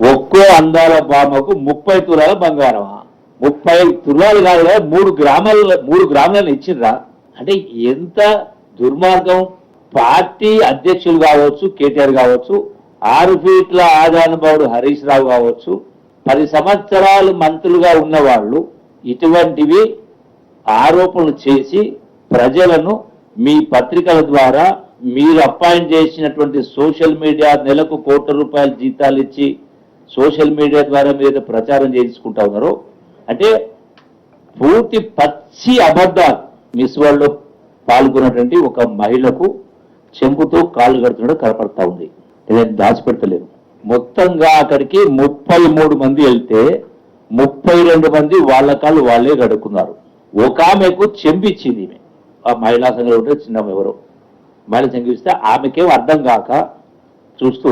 ఒక్కో అందాల బామకు ముప్పై తులాల బంగారమా? ముప్పై తులాలు కాదు కదా మూడు గ్రామాల మూడు గ్రామాలను ఇచ్చిండ్రా? అంటే ఎంత దుర్మార్గం. పార్టీ అధ్యక్షులు కావచ్చు కేటీఆర్ కావచ్చు ఆరు ఫీట్ల ఆదానుభావుడు హరీష్ రావు కావచ్చు పది సంవత్సరాలు మంత్రులుగా ఉన్నవాళ్ళు ఇటువంటివి ఆరోపణలు చేసి ప్రజలను మీ పత్రికల ద్వారా మీరు అపాయింట్ చేసినటువంటి సోషల్ మీడియా నెలకు కోట్ల రూపాయల జీతాలు ఇచ్చి సోషల్ మీడియా ద్వారా మీరు ప్రచారం చేయించుకుంటా ఉన్నారు అంటే పూర్తి పచ్చి అబద్ధాలు మిస్ వరల్డ్లో పాల్గొన్నటువంటి ఒక మహిళకు చెంపుతో కాళ్ళు కడుతున్నట్టు కనపడతా ఉంది. నేను దాచిపెడతలేను మొత్తంగా అక్కడికి ముప్పై మూడు మంది వెళ్తే ముప్పై రెండు మంది వాళ్ళ కాళ్ళు వాళ్ళే గడుక్కున్నారు ఒక ఆమెకు చెంపిచ్చింది ఈమె. ఆ మహిళా సంఘం ఉంటే చిన్న ఎవరో. మహిళ చెంపిస్తే ఆమెకేం అర్థం కాక చూస్తూ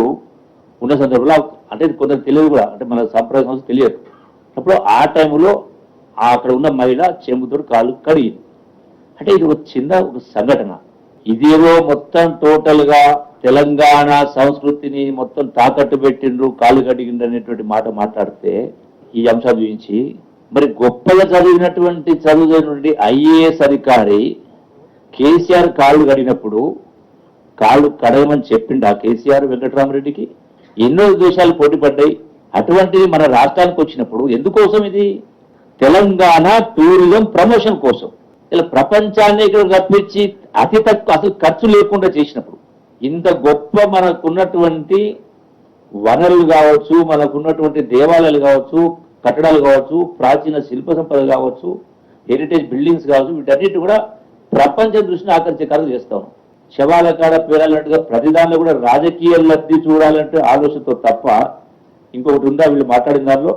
ఉన్న సందర్భంలో అంటే కొందరు తెలియదు కూడా అంటే మన సంప్రదాయం సంస్థ తెలియదు. అప్పుడు ఆ టైంలో అక్కడ ఉన్న మహిళ చెంబుతో కాళ్ళు కడిగింది. అంటే ఇది ఒక చిన్న ఒక సంఘటన. ఇదేదో మొత్తం టోటల్గా తెలంగాణ సంస్కృతిని మొత్తం తాకట్టు పెట్టిండ్రు కాళ్ళు కడిగిండ్రు అనేటువంటి మాట మాట్లాడితే ఈ అంశం గురించి మరి గొప్పగా చదివినటువంటి చదువుతున్నటువంటి ఐఏఎస్ అధికారి కేసీఆర్ కాళ్ళు కడిగినప్పుడు కాళ్ళు కడగమని చెప్పిండు ఆ కేసీఆర్ వెంకటరామరెడ్డికి? ఎన్నో దేశాలు పోటీపడ్డాయి. అటువంటిది మన రాష్ట్రానికి వచ్చినప్పుడు ఎందుకోసం ఇది? తెలంగాణ టూరిజం ప్రమోషన్ కోసం. ఇలా ప్రపంచాన్ని ఇక్కడ రప్పించి అతి తక్కువ అసలు ఖర్చు లేకుండా చేసినప్పుడు ఇంత గొప్ప మనకున్నటువంటి వనరులు కావచ్చు మనకున్నటువంటి దేవాలయాలు కావచ్చు కట్టడాలు కావచ్చు ప్రాచీన శిల్ప సంపద కావచ్చు హెరిటేజ్ బిల్డింగ్స్ కావచ్చు వీటన్నిటి కూడా ప్రపంచ దృష్టిని ఆకర్షికాలు చేస్తాం శవాల కాడ పేరాలన్నట్టుగా ప్రతి కూడా రాజకీయ లబ్ధి చూడాలంటే ఆలోచనతో తప్ప ఇంకొకటి ఉందా? వీళ్ళు మాట్లాడిన దానిలో